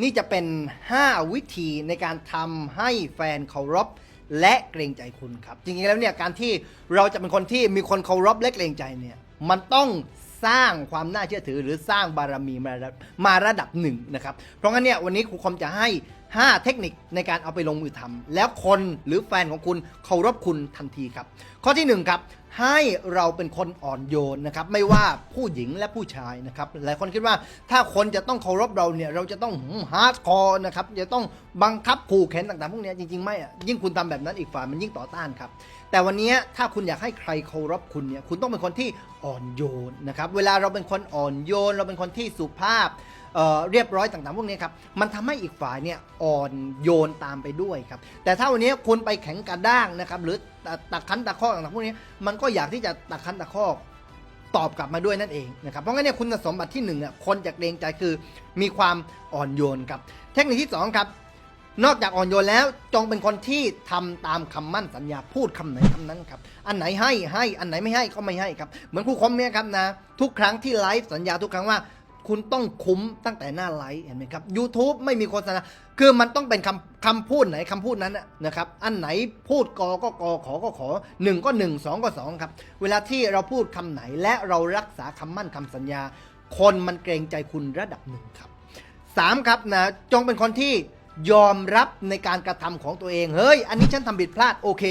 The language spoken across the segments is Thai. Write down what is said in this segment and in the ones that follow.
นี่จะเป็น 5 วิธีในการทำให้แฟนเคารพและเกรงใจคุณครับ จริงๆแล้วเนี่ยการที่เราจะเป็นคนที่มีคนเคารพและเกรงใจเนี่ยมันต้องสร้างความน่าเชื่อถือหรือสร้างบารมีมาระมาระดับหนึ่งนะครับ เพราะงั้นเนี่ยวันนี้ครูคมจะให้ 5 เทคนิคในการเอาไปลงมือทำแล้วคนหรือแฟนของคุณเคารพคุณทันทีครับ ข้อที่หนึ่งครับ ให้เราเป็นคนอ่อนโยนนะครับไม่ว่าผู้หญิงและผู้ชายนะครับหลายคนคิดว่าถ้าคนจะต้องเคารพเราเนี่ยเราจะต้องฮาร์ดคอร์นะครับจะต้องบังคับขู่เข็นต่างๆพวกนี้จริงๆไม่อะยิ่งคุณทำแบบนั้นอีกฝ่ายมันยิ่งต่อต้านครับแต่วันนี้ถ้าคุณอยากให้ใครเคารพคุณเนี่ยคุณต้องเป็นคนที่อ่อนโยนนะครับเวลาเราเป็นคนอ่อนโยน เราเป็นคนที่สุภาพเเรียบร้อยต่างๆพวกนี้ครับมันทำให้อีกฝ่ายเนี่ยอ่อนโยนตามไปด้วยครับแต่ถ้าวันนี้คุณไปแข็งกระด้างนะครับหรือตะตะคันตะคอกต่างๆพวกนี้มันก็อยากที่จะตะคันตะคอกตอบกลับมาด้วยนั่นเองนะครับเพราะงั้นเนี่ยคุณสมบัติที่หนึ่งเนี่ยคนจะเกรงใจคือมีความอ่อนโยนครับ เทคนิคที่สองครับ นอกจากอ่อนโยนแล้วจงเป็นคนที่ทำตามคำมั่นสัญญาพูดคำไหนคำนั้นครับ อันไหนให้ให้อันไหนไม่ให้ก็ไม่ให้ครับ เหมือนครูคมเนี่ยครับนะทุกครั้งที่ไลฟ์สัญญาทุกครั้งว่า คุณต้องคุ้มตั้งแต่หน้าไลฟ์เห็นไหมครับ YouTube ไม่มีโฆษณาคือมันต้องเป็นคำคำพูดไหนคำพูดนั้นนะนะครับ อันไหนพูดกอก็กอขอก็ขอหนึ่งก็หนึ่งสองก็สองครับ เวลาที่เราพูดคำไหนและเรารักษาคำมั่นคำสัญญา คนมันเกรงใจคุณระดับหนึ่งครับสามครับนะจงเป็นคนที่ยอมรับในการกระทำของตัวเอง เฮ้ย อันนี้ฉันทำผิดพลาดโอเค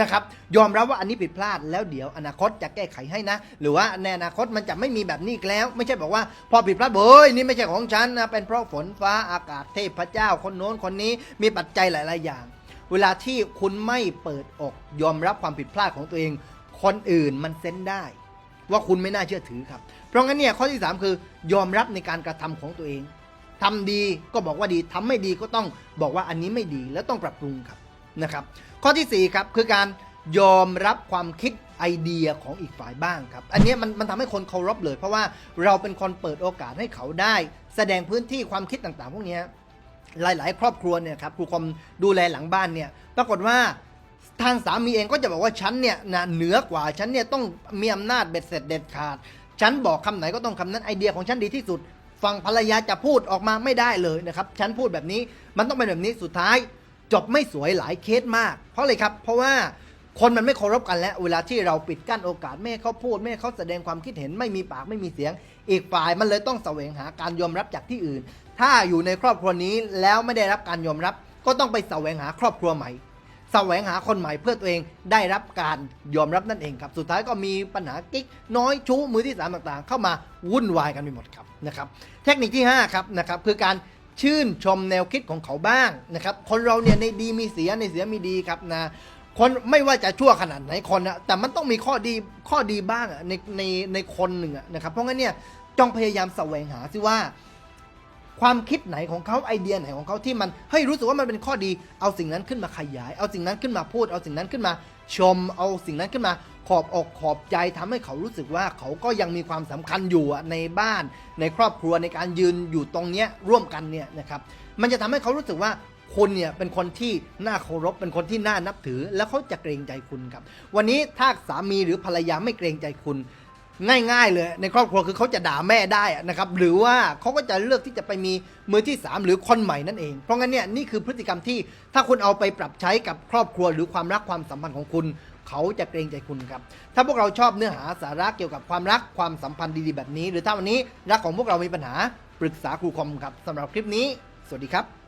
นะครับยอมรับว่าอันนี้ผิดพลาดแล้วเดี๋ยวอนาคตจะแก้ไขให้นะ หรือว่าในอนาคตมันจะไม่มีแบบนี้อีกแล้ว ไม่ใช่บอกว่าพอผิดพลาดเฮ้ยนี่ไม่ใช่ของฉันนะเป็นเพราะฝนฟ้าอากาศเทพเจ้าคนโน้นคนนี้มีปัจจัยหลาย ๆ อย่าง เวลาที่คุณไม่เปิดอก ยอมรับความผิดพลาดของตัวเอง คนอื่นมันเซนได้ ว่าคุณไม่น่าเชื่อถือครับ เพราะงั้นเนี่ยข้อที่ 3 คือยอมรับในการกระทำของตัวเองทำดีก็บอกว่าดีทำไม่ดีก็ต้องบอกว่าอันนี้ไม่ดีแล้วต้องปรับปรุงครับ นะครับ ข้อทีสี่4ครับคือการยอมรับความคิดไอเดียของอีกฝ่ายบ้างครับ อันนี้มันมันทำให้คนเคารพเลย เพราะว่าเราเป็นคนเปิดโอกาสให้เขาได้ แสดงพื้นที่ความคิดต่างๆ พวกนี้หลาย ๆ ครอบครัวเนี่ยครับครูคมดูแลหลังบ้านเนี่ยปรากฏว่าทางสามีเองก็จะบอกว่าฉันเนี่ยนะเหนือกว่าฉันเนี่ยต้องมีอำนาจเบ็ดเสร็จเด็ดขาด ฉันบอกคำไหนก็ต้องคำนั้นไอเดียของฉันดีที่สุดฟังภรรยาจะพูดออกมาไม่ได้เลยนะครับ ฉันพูดแบบนี้มันต้องเป็นแบบนี้สุดท้าย จบไม่สวยหลายเคสมาก เพราะอะไรครับ เพราะว่าคนมันไม่เคารพกันแล้วเวลาที่เราปิดกั้นโอกาส ไม่ให้เขาพูด ไม่ให้เขาแสดงความคิดเห็นไม่มีปากไม่มีเสียง อีกฝ่ายมันเลยต้องแสวงหาการยอมรับจากที่อื่น ถ้าอยู่ในครอบครัวนี้แล้วไม่ได้รับการยอมรับ ก็ต้องไปแสวงหาครอบครัวใหม่แสวงหาคนใหม่เพื่อตัวเองได้รับการยอมรับนั่นเองครับ สุดท้ายก็มีปัญหากิ๊กน้อยชู้มือที่สามต่างๆ เข้ามาวุ่นวายกันไปหมดครับนะครับ เทคนิคที่5ครับนะครับคือการ ชื่นชมแนวคิดของเขาบ้างนะครับ คนเราเนี่ยในดีมีเสียในเสียมีดีครับนะคนไม่ว่าจะชั่วขนาดไหนคนนะแต่มันต้องมีข้อดีข้อดีบ้างอะในในในคนหนึ่งอะนะครับเพราะงั้นเนี่ยจองพยายามแสวงหาซิว่า ความคิดไหนของเขาไอเดียไหนของเขาที่มันเฮ้ยรู้สึกว่ามันเป็นข้อดี เอาสิ่งนั้นขึ้นมาขยาย เอาสิ่งนั้นขึ้นมาพูด เอาสิ่งนั้นขึ้นมาชม เอาสิ่งนั้นขึ้นมาขอบอกขอบใจทำให้เขารู้สึกว่าเขาก็ยังมีความสำคัญอยู่ในบ้าน ในครอบครัวในการยืนอยู่ตรงเนี้ยร่วมกันเนี่ยนะครับมันจะทำให้เขารู้สึกว่าคุณเนี่ยเป็นคนที่น่าเคารพเป็นคนที่น่านับถือ แล้วเขาจะเกรงใจคุณครับ วันนี้ถ้าสามีหรือภรรยาไม่เกรงใจคุณ ง่าย ๆ เลย ในครอบครัวคือเขาจะด่าแม่ได้นะครับหรือว่าเขาก็จะเลือกที่จะไปมีมือที่ 3 หรือคนใหม่นั่นเอง เพราะงั้นเนี่ยนี่คือพฤติกรรมที่ถ้าคุณเอาไปปรับใช้กับครอบครัวหรือความรักความสัมพันธ์ของคุณเขาจะเกรงใจคุณครับ ถ้าพวกเราชอบเนื้อหาสาระเกี่ยวกับความรักความสัมพันธ์ดีๆแบบนี้ หรือถ้าวันนี้รักของพวกเรามีปัญหาปรึกษาครูคอมครับสำหรับคลิปนี้ สวัสดีครับ